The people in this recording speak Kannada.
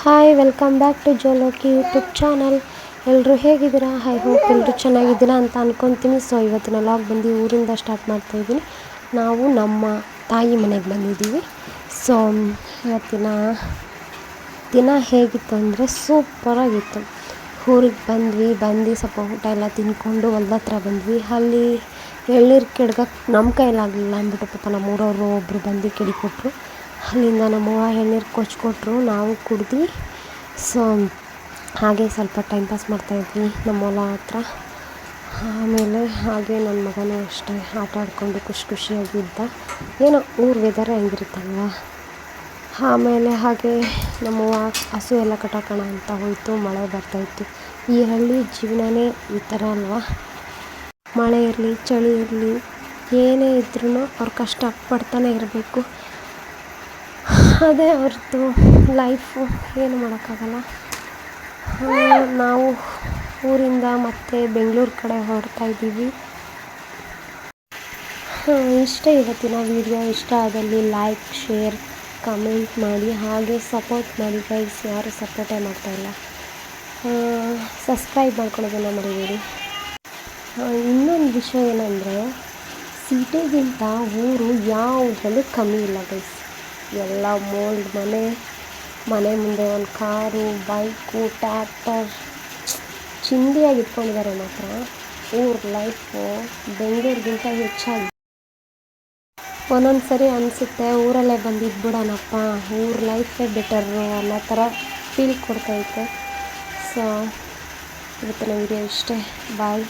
Hi welcome back to Joloki YouTube channel ಎಲ್ಲರೂ ಹೇಗಿದ್ದೀರಾ? ಹಾಯ್ ಹೋಪ್ ಎಲ್ಲರೂ ಚೆನ್ನಾಗಿದ್ದೀರಾ ಅಂತ ಅಂದ್ಕೊತೀನಿ ಸೊ ಇವತ್ತಿನ ಲಾಗ್ ಬಂದು ಊರಿಂದ ಸ್ಟಾರ್ಟ್ ಮಾಡ್ತಾಯಿದ್ದೀನಿ ನಾವು ನಮ್ಮ ತಾಯಿ ಮನೆಗೆ ಬಂದಿದ್ದೀವಿ. ಸೊ ಇವತ್ತಿನ ದಿನ ಹೇಗಿತ್ತು ಅಂದರೆ ಸೂಪರಾಗಿತ್ತು ಊರಿಗೆ ಬಂದ್ವಿ, ಬಂದು ಸ್ವಲ್ಪ ಊಟ ಎಲ್ಲ ತಿಂದ್ಕೊಂಡು ಹೊಲ್ದ ಹತ್ರ ಬಂದ್ವಿ. ಅಲ್ಲಿ ಎಳ್ಳೀರು ಕೆಡ್ಗಕ್ಕೆ ನಮ್ಮ ಕೈಲಾಗಲಿಲ್ಲ ಅಂದ್ಬಿಟ್ಟು ಪಾಪ ನಮ್ಮ ಊರವರು ಒಬ್ಬರು ಬಂದು ಕೆಡಿಕೊಟ್ರು ಅಲ್ಲಿಂದ ನಮ್ಮವ್ವ ಎಳ್ನೀರು ಕೊಚ್ಕೊಟ್ರು ನಾವು ಕುಡ್ದು ಸೊ ಹಾಗೆ ಸ್ವಲ್ಪ ಟೈಮ್ ಪಾಸ್ ಮಾಡ್ತಾಯಿದ್ವಿ ನಮ್ಮ ಹೊಲ ಹತ್ರ. ಆಮೇಲೆ ಹಾಗೆ ನನ್ನ ಮಗನೂ ಅಷ್ಟೇ ಆಟ ಆಡ್ಕೊಂಡು ಖುಷಿ ಖುಷಿಯಾಗಿದ್ದ ಏನೋ ಊರು ವೆದರ್ ಹೆಂಗಿರುತ್ತಲ್ವ? ಆಮೇಲೆ ಹಾಗೆ ನಮ್ಮವ್ವ ಹಸು ಎಲ್ಲ ಕಟ್ಟಾಕೋಣ ಅಂತ ಹೋಯಿತು, ಮಳೆ ಬರ್ತಾಯಿತ್ತು ಈ ಹಳ್ಳಿ ಜೀವನನೇ ಈ ಥರ ಅಲ್ವಾ? ಮಳೆ ಇರಲಿ, ಚಳಿ ಇರಲಿ, ಏನೇ ಇದ್ರೂ ಅವ್ರು ಕಷ್ಟ ಪಡ್ತಾನೆ ಇರಬೇಕು. ಅದೇ ಹೊರತು ಲೈಫು ಏನು ಮಾಡೋಕ್ಕಾಗಲ್ಲ. ನಾವು ಊರಿಂದ ಮತ್ತೆ ಬೆಂಗಳೂರು ಕಡೆ ಹೊರಡ್ತಾ ಇದ್ದೀವಿ. ಇಷ್ಟ ಇವತ್ತಿನ ವಿಡಿಯೋ ಇಷ್ಟ ಆದಲ್ಲಿ ಲೈಕ್ ಶೇರ್ ಕಮೆಂಟ್ ಮಾಡಿ, ಹಾಗೆ ಸಪೋರ್ಟ್ ಮಾಡಿ ಗೈಸ್ ಯಾರು ಸಪೋರ್ಟೇ ಮಾಡ್ತಾಯಿಲ್ಲ ಸಬ್ಸ್ಕ್ರೈಬ್ ಮಾಡ್ಕೊಳ್ಳೋದನ್ನು ಮರಿಬೇಡಿ. ಇನ್ನೊಂದು ವಿಷಯ ಏನಂದರೆ, ಸಿಟಿಗಿಂತ ಊರು ಯಾವುದರಲ್ಲೂ ಕಮ್ಮಿ ಇಲ್ಲ ಗೈಸ್ ಎಲ್ಲ ಮೋಲ್ಡ್ ಮನೆ ಮನೆ ಮುಂದೆ ಒಂದು ಕಾರು, ಬೈಕು ಟ್ಯಾಕ್ಟರ್ ಚಿಂದಿಯಾಗಿ ಇಟ್ಕೊಂಡಿದ್ದಾರೆ ಮಾತ್ರ. ಊರ ಲೈಫು ಬೆಂಗಳೂರಿಗಿಂತ ಹೆಚ್ಚಾಗಿ. ಒಂದೊಂದು ಸರಿ ಅನಿಸುತ್ತೆ, ಊರಲ್ಲೇ ಬಂದು ಇದ್ಬಿಡೋಣಪ್ಪ. ಊರ ಲೈಫೇ ಬೆಟರು ಅನ್ನೋ ಥರ ಫೀಲ್ ಕೊಡ್ತೈತೆ ಸೊ ಇವತ್ತಿನ ವಿಡಿಯೋ ಇಷ್ಟೇ. ಬಾಯ್